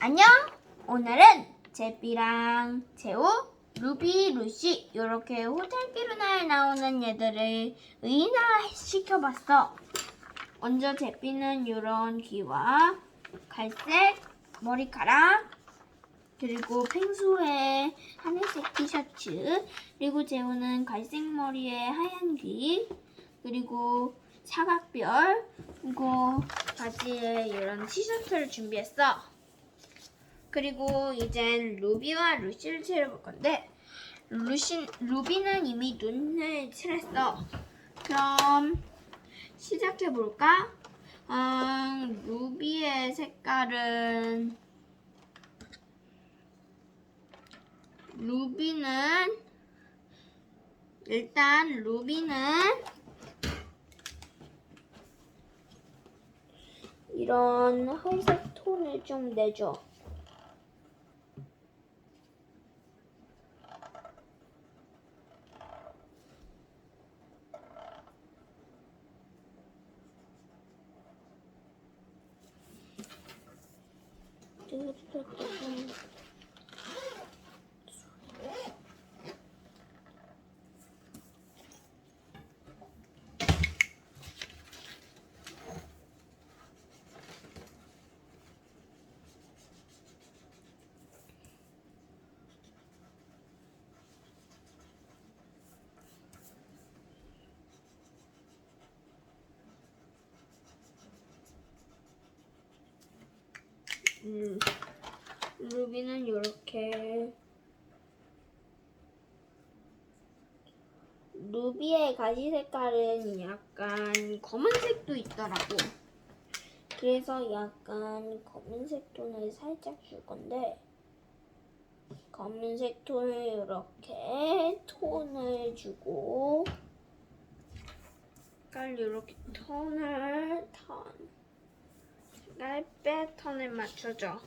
안녕! 오늘은 제비랑 재우, 루비, 루시 이렇게 호텔 피루나에 나오는 얘들을 의인화 시켜봤어. 먼저 제비는 이런 귀와 갈색 머리카락 그리고 펭수의 하늘색 티셔츠 그리고 재우는 갈색 머리에 하얀 귀 그리고 사각별 그리고 바지에 이런 티셔츠를 준비했어. 그리고 이젠 루비와 루시를 칠해볼 건데 루시, 루비는 이미 눈을 칠했어. 그럼 시작해볼까? 음, 루비의 색깔은 루비는 일단 루비는 이런 회색 톤을 좀 내줘. 음, 루비는 이렇게 가시 색깔은 약간 검은색도 있더라고. 그래서 약간 검은색 톤을 살짝 줄 건데 검은색 톤을 이렇게 톤을 주고 색깔 이렇게 톤을 톤 색깔 패턴을 맞춰줘.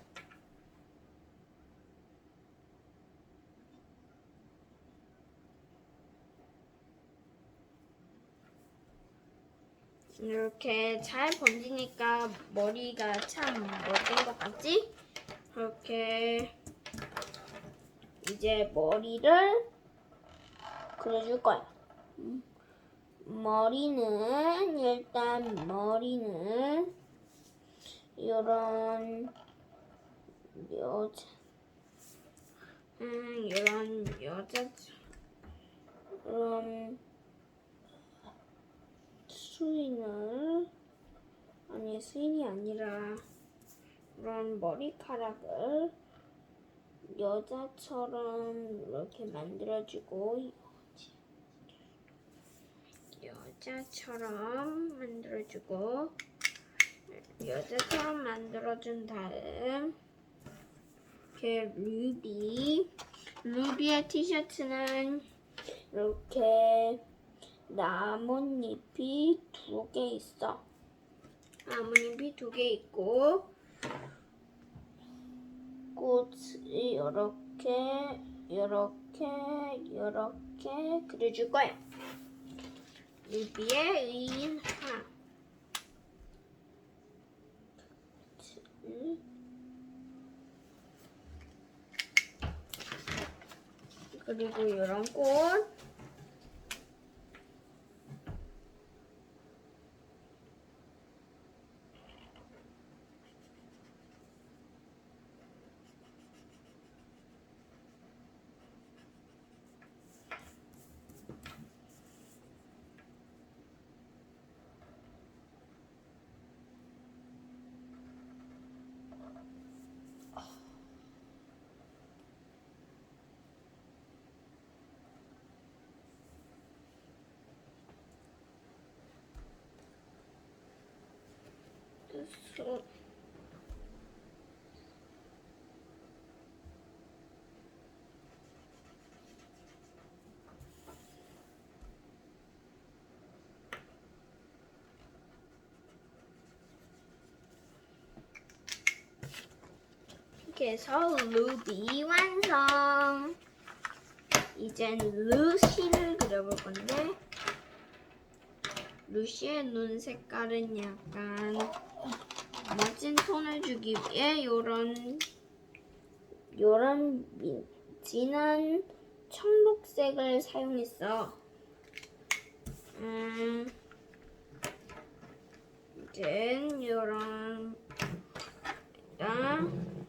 이렇게 잘 번지니까 머리가 참 멋진 것 같지? 이렇게 이제 머리를 그려줄 거야. 음, 머리는 일단 머리는 이런 여자 음 이런 여자 이런 수인을 아니 수인이 아니라 이런 머리카락을 여자처럼 이렇게 만들어주고 여자처럼 만들어주고 여자처럼 만들어준 다음 이렇게 루비 루비의 티셔츠는 이렇게 나뭇잎이 두 개 있어. 나뭇잎이 두개 있고 꽃이 이렇게 이렇게 이렇게 그려줄 거야. 루비의 의인화 그리고 이런 꽃 소- 이렇게 해서 루비 완성. 이젠 루시를 그려볼 건데 루시의 눈 색깔은 약간 멋진 톤을 주기 위해 요런 민- 진한 청록색을 사용했어. 음, 이제 요런 일단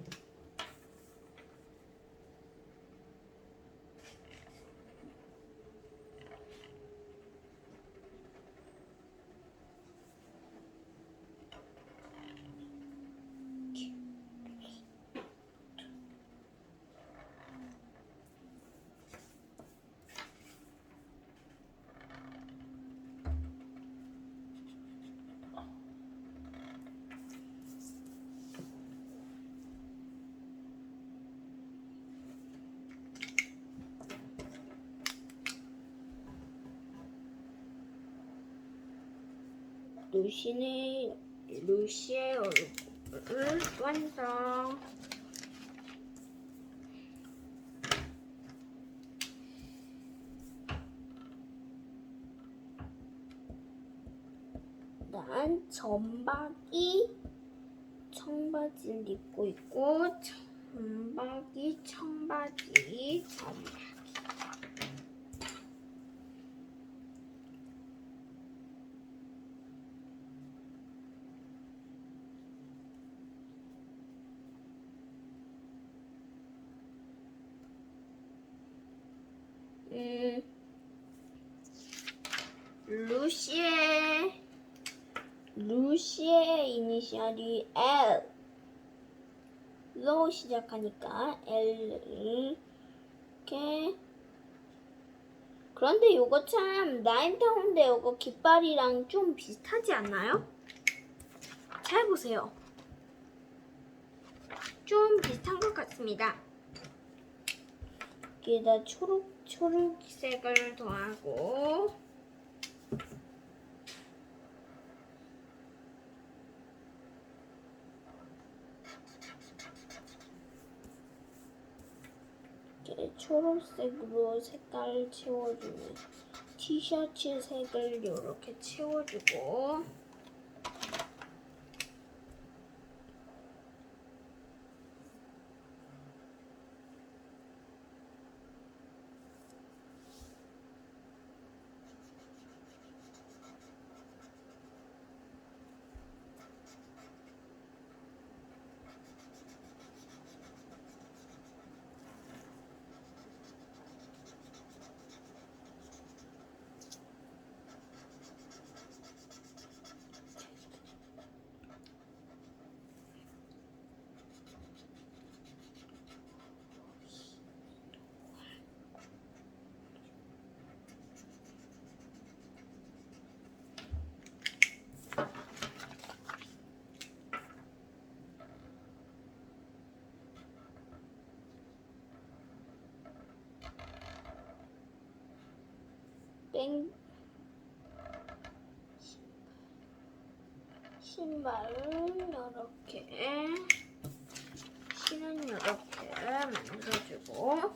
루시의 루시의 얼굴을 완성. 난 점박이 청바지를 입고 있고 점박이 청바지 점박이 음 루시의 루시의 이니셜이 L로 시작하니까 L 이렇게 그런데 요거 참 나인타운데 요거 깃발이랑 좀 비슷하지 않나요? 잘 보세요. 좀 비슷한 것 같습니다. 여기에다 초록 초록색을 더하고 초록색으로 색깔을 채워주는 티셔츠 색을 이렇게 채워주고 땡 신발은 이렇게 신은 이렇게 만들어주고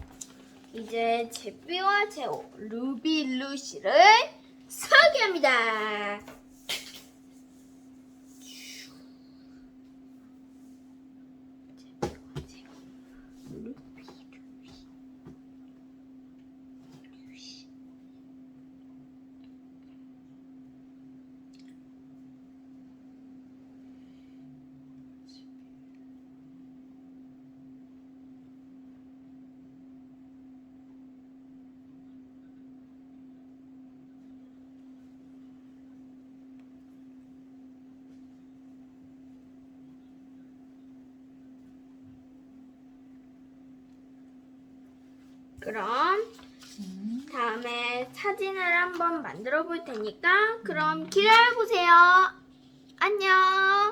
이제 제비와 제오 루비 루시를 소개합니다. 그럼 다음에 사진을 한번 만들어 볼 테니까 그럼 기다려 보세요. 안녕.